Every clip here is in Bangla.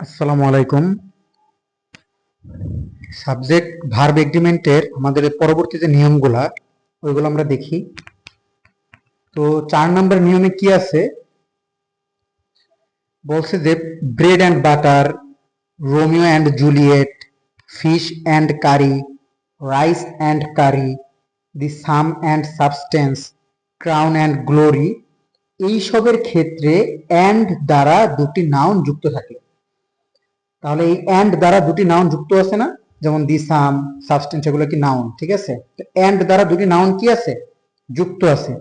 আসসালামু আলাইকুম। সাবজেক্ট ভার্ব এগ্রিমেন্টের আমাদের পরবর্তী যে নিয়মগুলা, ওইগুলো আমরা দেখি। তো চার নম্বর নিয়মে কি আছে? বলছে যে bread and butter Romeo and Juliet fish and curry rice and curry the sum and substance crown and glory এইসবের ক্ষেত্রে অ্যান্ড দ্বারা দুটি নাউন যুক্ত থাকে। তাহলে এই অ্যান্ড দ্বারা দুটি নাউন যুক্ত আছে না? যেমন দি সাম সাবস্টেন্স এগুলো কি নাউন ঠিক আছে? তো অ্যান্ড দ্বারা দুটি নাউন কি আছে? যুক্ত আছে।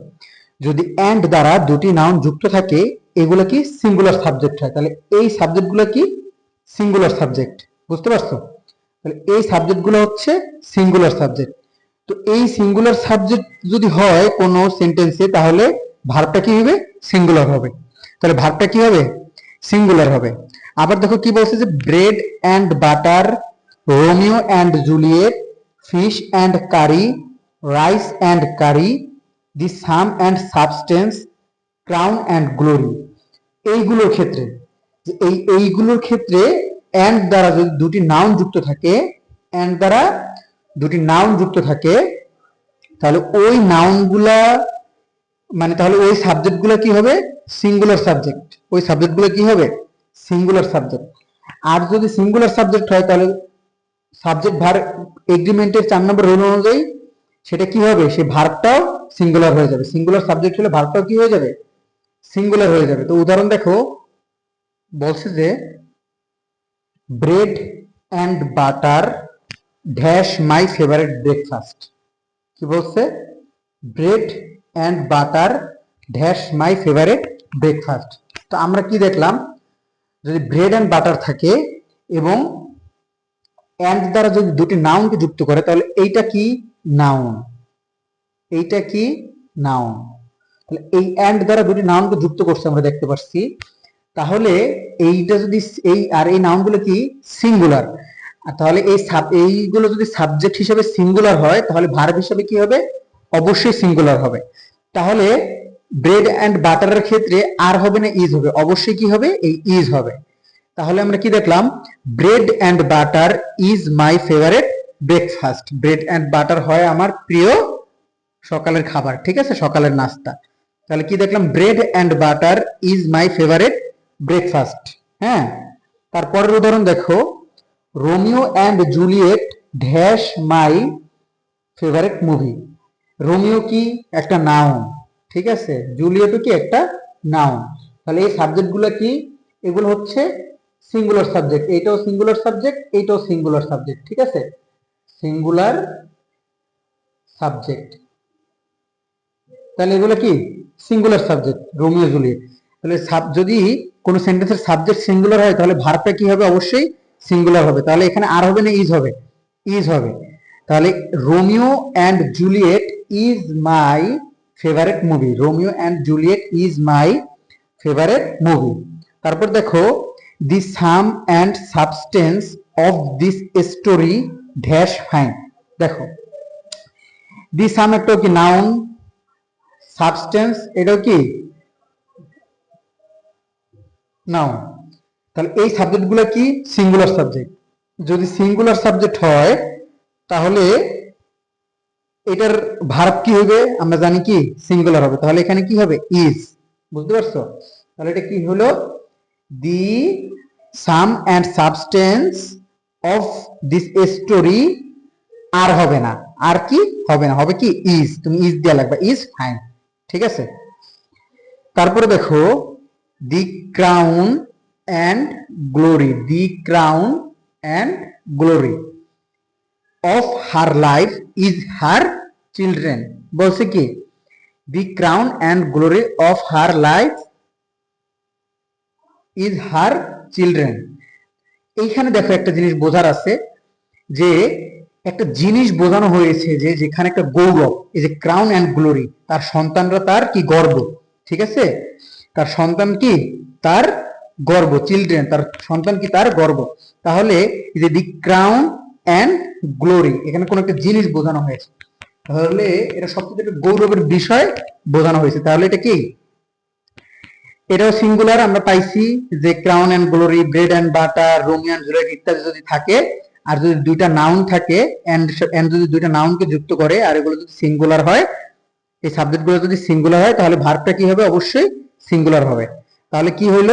যদি অ্যান্ড দ্বারা দুটি নাউন যুক্ত থাকে, এগুলো কি সিঙ্গুলার সাবজেক্ট হয়? তাহলে এই সাবজেক্টগুলো কি সিঙ্গুলার সাবজেক্ট বুঝতে পারছ? তাহলে এই সাবজেক্টগুলো হচ্ছে সিঙ্গুলার সাবজেক্ট তো এই সিঙ্গুলার সাবজেক্ট যদি হয় কোনো সেন্টেন্সে তাহলে ভার্বটা কি হবে? সিঙ্গুলার হবে। তাহলে ভার্বটা কি হবে? সিঙ্গুলার হবে। আবার দেখো কি বলছে যে bread and butter Romeo and Juliet fish and curry rice and curry the sum and substance crown and glory এইগুলোর ক্ষেত্রে এই এইগুলোর ক্ষেত্রে অ্যান্ড দ্বারা যদি দুটি নাউন যুক্ত থাকে অ্যান্ড দ্বারা দুটি নাউন যুক্ত থাকে, তাহলে ওই নাউনগুলা মানে তাহলে ওই সাবজেক্টগুলো কি হবে? সিঙ্গুলার সাবজেক্ট ওই সাবজেক্টগুলো কি হবে? সিঙ্গুলার সাবজেক্ট আর যদি সিঙ্গুলার সাবজেক্ট হয়, তাহলে সাবজেক্ট ভার এগ্রিমেন্টের চার নম্বর রুল অনুযায়ী সেটা কি হবে? সেই ভার্বটাও সিঙ্গুলার হয়ে যাবে। সিঙ্গুলার সাবজেক্ট হলে ভার্বটাও কি হয়ে যাবে? সিঙ্গুলার হয়ে যাবে। তো উদাহরণ দেখো। বলছে যে bread and butter dash my favourite breakfast কি বলছে? Bread and butter dash my favourite breakfast তো আমরা কি দেখলাম? যদি ব্রেড অ্যান্ড বাটার থাকে এবং অ্যান্ড দ্বারা যদি দুটি নাউনকে যুক্ত করে, তাহলে এইটা কি? নাউন এইটা কি? নাউন তাহলে এই অ্যান্ড দ্বারা দুটি নাউনকে যুক্ত করছে আমরা দেখতে পাচ্ছি তাহলে এইটা যদি এই আর এই নাউনগুলো কি? সিঙ্গুলার তাহলে এই সাব- এইগুলো যদি সাবজেক্ট হিসেবে সিঙ্গুলার হয়, তাহলে ভার্ব হিসেবে কি হবে? অবশ্যই সিঙ্গুলার হবে। তাহলে ব্রেড অ্যান্ড বাটারের ক্ষেত্রে আর হবে না ইজ হবে? অবশ্যই কি হবে? এই ইজ হবে। তাহলে আমরা কি দেখলাম? Bread and butter is my favourite breakfast bread and butter হয় আমার প্রিয় সকালের খাবার, ঠিক আছে? সকালের নাস্তা। তাহলে কি দেখলাম? Bread and butter is my favourite breakfast হ্যাঁ? তারপরের উদাহরণ দেখো। Romeo and Juliet dash my favourite movie Romeo কি একটা নাউন ঠিক আছে? জুলিয়েটও কি একটা নাউন তাহলে এই সাবজেক্টগুলো কি? এগুলো হচ্ছে সিঙ্গুলার সাবজেক্ট এইটাও সিঙ্গুলার সাবজেক্ট এইটাও সিঙ্গুলার সাবজেক্ট ঠিক আছে? সিঙ্গুলার সাবজেক্ট তাহলে এগুলো কি? Singular subject Romeo Juliet. তাহলে যদি কোনো সেন্টেন্সের সাবজেক্ট সিঙ্গুলার হয়, তাহলে ভার্বটা কি হবে? অবশ্যই সিঙ্গুলার হবে। তাহলে এখানে আর হবে না ইজ হবে? ইজ হবে। তাহলে Romeo and Juliet is my favourite movie. Romeo and Juliet is my favourite movie. তারপর দেখো, the sum and substance of this story dash fine. দেখো, দি সাম একটাও কি নাউন, সাবস্টেন্স এটাও কি? নাউন। তাহলে এই সাবজেক্টগুলো কি? Singular subject. যদি সিঙ্গুলার সাবজেক্ট হয় তাহলে এটার ভার্ব কি হবে? আমরা জানি কি? সিঙ্গুলার হবে। তাহলে এখানে কি হবে? ইজ বুঝতে পারছ? তাহলে এটা কি হলো? The sum and substance of this story আর হবে না। আর কি? হবে না। হবে কি? ইজ তুমি ইজ দেওয়া লাগবে। ইজ ফাইন ঠিক আছে? তারপরে দেখো the crown and glory the crown and glory of her life is her children বলছে কি? The crown and glory of her life is her children এইখানে দেখো একটা জিনিস বোঝার আছে, যে একটা জিনিস বোঝানো হয়েছে যে যেখানে একটা গৌরব, এই যে ক্রাউন অ্যান্ড গ্লোরি তার সন্তানরা তার কি গর্ব? ঠিক আছে? তার সন্তান কি? তার গর্ব চিলড্রেন তার সন্তান কি তার গর্ব? তাহলে যে দি ক্রাউন অ্যান্ড গ্লোরি এখানে কোনো একটা জিনিস বোঝানো হয়েছে। তাহলে এটা সবচেয়ে গৌরবের বিষয় বোঝানো হয়েছে। তাহলে এটা কি? এটাও সিঙ্গুলার আমরা পাইছি যে crown and glory bread and butter Romeo Juliet ইত্যাদি যদি থাকে, আর যদি দুইটা নাউন থাকে এন্ড যদি দুইটা নাউনকে যুক্ত করে, আর এগুলো যদি সিঙ্গুলার হয়, এই সাবজেক্টগুলো যদি সিঙ্গুলার হয়, তাহলে ভার্বটা কি হবে? অবশ্যই সিঙ্গুলার হবে। তাহলে কি হইল?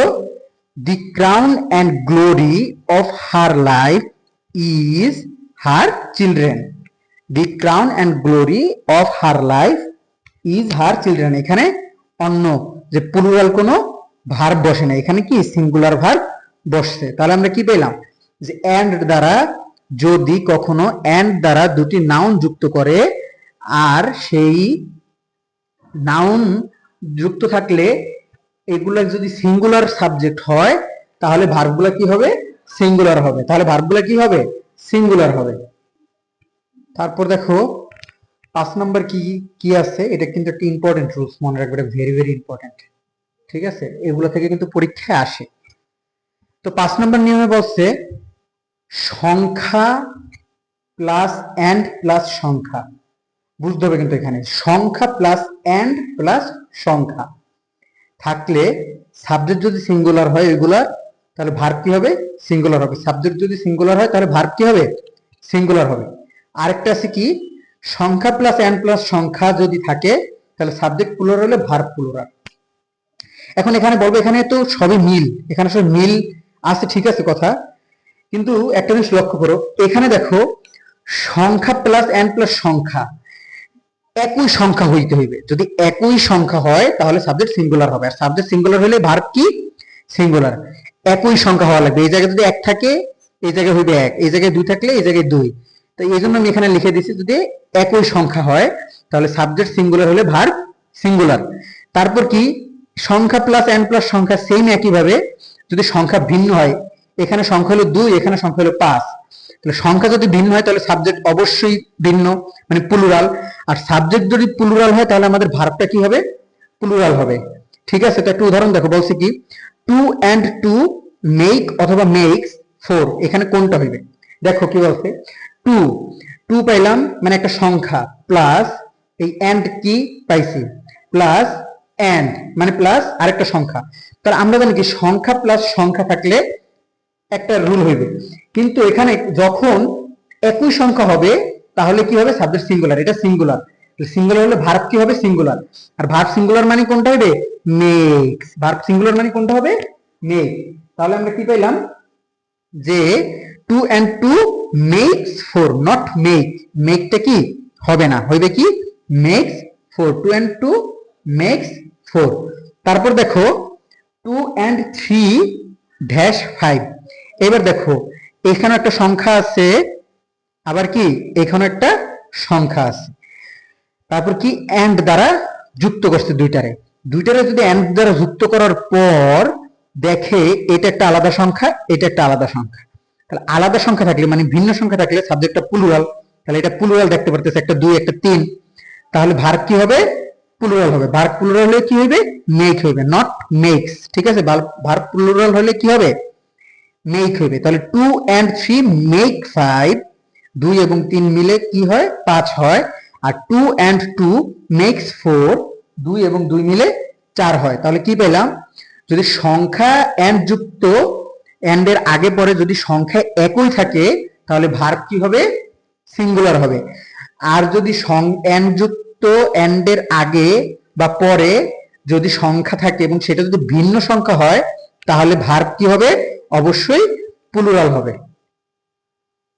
The crown and glory of her life is her children the crown and glory of her life is her children এখানে অন্য যে প্লুরাল কোনো ভার্ব বসে না। এখানে কি সিঙ্গুলার ভার্ব বসছে? তাহলে আমরা কি পেলাম? যে অ্যান্ড দ্বারা যদি কখনো অ্যান্ড দ্বারা দুটি নাউন যুক্ত করে, আর সেই নাউন যুক্ত থাকলে এগুলা যদি সিঙ্গুলার সাবজেক্ট হয়, তাহলে ভার্বগুলা কি হবে? সিঙ্গুলার হবে। তাহলে ভার্বগুলা কি হবে? সিঙ্গুলার হবে। তারপর দেখো, পাঁচ নম্বর কি কি আছে? এটা কিন্তু একটা ইম্পর্টেন্ট রুলস মনে রাখবে, এটা ভেরি ভেরি ইম্পর্টেন্ট ঠিক আছে? এগুলো থেকে কিন্তু পরীক্ষায় আসে। তো পাঁচ নম্বর নিয়মে বলছে, সংখ্যা প্লাস অ্যান্ড প্লাস সংখ্যা। বুঝতে হবে কিন্তু এখানে, সংখ্যা প্লাস অ্যান্ড প্লাস সংখ্যা। থাকলে সাবজেক্ট যদি সিঙ্গুলার হয়, এগুলার তাহলে ভার্ব কি হবে? সিঙ্গুলার হবে। সাবজেক্ট যদি সিঙ্গুলার হয়, তাহলে ভার্ব কি হবে? সিঙ্গুলার হবে। আরেকটা আছে কি? সংখ্যা প্লাস অ্যান্ড প্লাস সংখ্যা যদি থাকে, তাহলে সাবজেক্ট প্লুরাল হলে ভার্ব প্লুরাল এখন এখানে বলব, এখানে তো সবই মিল। এখানে সব মিল আছে, ঠিক আছে কথা। কিন্তু একটা জিনিস লক্ষ্য করো। এখানে দেখো, সংখ্যা প্লাস অ্যান্ড প্লাস সংখ্যা, একই সংখ্যা হইতে হইবে। যদি একই সংখ্যা হয়, তাহলে সাবজেক্ট সিঙ্গুলার হবে। আর সাবজেক্ট সিঙ্গুলার হলে ভার্ব কি? সিঙ্গুলার একই সংখ্যা হওয়া লাগবে। এই জায়গায় যদি এক থাকে, এই জায়গায় হইবে এক। এই জায়গায় দুই থাকলে এই জায়গায় দুই। তো এই জন্য আমি এখানে লিখে দিচ্ছি যদি একই সংখ্যা হয়, তাহলে সাবজেক্ট সিঙ্গুলার হলে ভার্ব সিঙ্গুলার তারপর কি? সংখ্যা প্লাস এন প্লাস সংখ্যা সেম একইভাবে যদি সংখ্যা ভিন্ন হয়, এখানে সংখ্যা হলো দুই, এখানে সংখ্যা হলো পাঁচ। তাহলে সংখ্যা যদি ভিন্ন হয়, তাহলে সাবজেক্ট অবশ্যই ভিন্ন মানে প্লুরাল আর সাবজেক্ট যদি প্লুরাল হয়, তাহলে আমাদের ভার্বটা কি হবে? প্লুরাল হবে। ঠিক আছে? তো একটা উদাহরণ দেখো, বলছে কি? টু অ্যান্ড টু মেক অথবা মেক্স ফোর, এখানে কোনটা হইবে দেখো কি বলছে? টু টু পাইলাম মানে একটা সংখ্যা, প্লাস এই অ্যান্ড কি পাইছি? প্লাস অ্যান্ড মানে প্লাস আরেকটা সংখ্যা। তাহলে আমরা জানি কি সংখ্যা প্লাস সংখ্যা থাকলে একটা রুল হইবে। কিন্তু এখানে যখন একই সংখ্যা হবে, তাহলে কি হবে? সাবজেক্ট সিঙ্গুলার, এটা সিঙ্গুলার। সিঙ্গুলার হলে ভার্ব কি হবে? সিঙ্গুলার আর ভার্ব সিঙ্গুলার মানে কোনটা হবে? মেক্স ভার্ব সিঙ্গুলার মানে কোনটা হবে? মেক তাহলে আমরা কি পেলাম যে two and two makes four not make মেকটা কি? হবে না। হইবে কি? Makes four two and two makes four তারপর দেখো two and three dash five এবার দেখো এখানে একটা সংখ্যা আছে, আবার কি? এখানে একটা সংখ্যা আছে। তারপর কি অ্যান্ড দ্বারা যুক্ত করছে দুইটারে। দুইটারে যদি অ্যান্ড দ্বারা যুক্ত করার পর দেখে এটা একটা আলাদা সংখ্যা, এটা একটা আলাদা সংখ্যা। তাহলে আলাদা সংখ্যা থাকলে মানে ভিন্ন সংখ্যা থাকলে সাবজেক্টটা প্লুরাল তাহলে এটা প্লুরাল দেখতে পারতেছে, একটা দুই, একটা তিন। তাহলে ভার্ব কি হবে? প্লুরাল হবে। ভার্ব প্লুরাল হলে কি হবে মেক হবে নট মেক্স ঠিক আছে? ভার্ব প্লুরাল হলে কি হবে? মেক হবে তাহলে two and three make five দুই এবং তিন মিলে কি হয়? পাঁচ হয়। আর two and two makes four দুই এবং দুই মিলে চার হয়। তাহলে কি পেলাম? যদি সংখ্যা অ্যান্ড যুক্ত অ্যান্ড এর আগে পরে যদি সংখ্যা একই থাকে, তাহলে ভার্ব কি হবে? সিঙ্গুলার হবে। আর যদি অ্যান্ড যুক্ত অ্যান্ড এর আগে বা পরে যদি সংখ্যা থাকে এবং সেটা যদি ভিন্ন সংখ্যা হয়, তাহলে ভার্ব কি হবে? অবশ্যই প্লুরাল হবে।